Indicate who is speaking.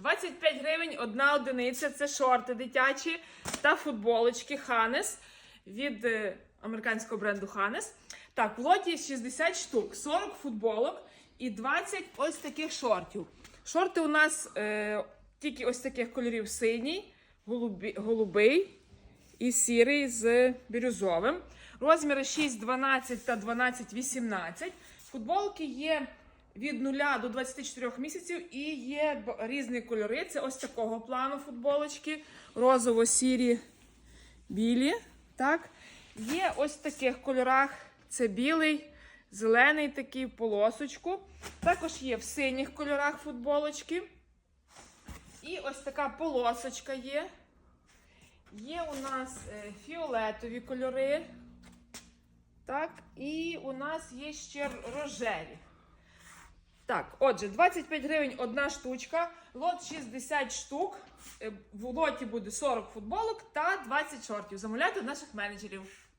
Speaker 1: 25 гривень одна одиниця. Це шорти дитячі та футболочки Ханес від е, американського бренду Ханес. Так, в лоті 60 штук, 40 футболок і 20 ось таких шортів. Шорти у нас е, тільки ось таких кольорів синій, голубі, голубий і сірий з бірюзовим. Розміри 6, 12 та 12, 18. Футболки є від 0 до 24 місяців і є різні кольори. Це ось такого плану футболочки. Розово-сірі, білі. Так. Є ось в таких кольорах. Це білий, зелений такий полосочку. Також є в синіх кольорах футболочки. І ось така полосочка є. Є у нас е, фіолетові кольори. Так, і у нас є ще рожеві. Так, отже, 25 гривень одна штучка, лот 60 штук. Е, В лоті буде 40 футболок та 20 шортів. Замовляйте наших менеджерів.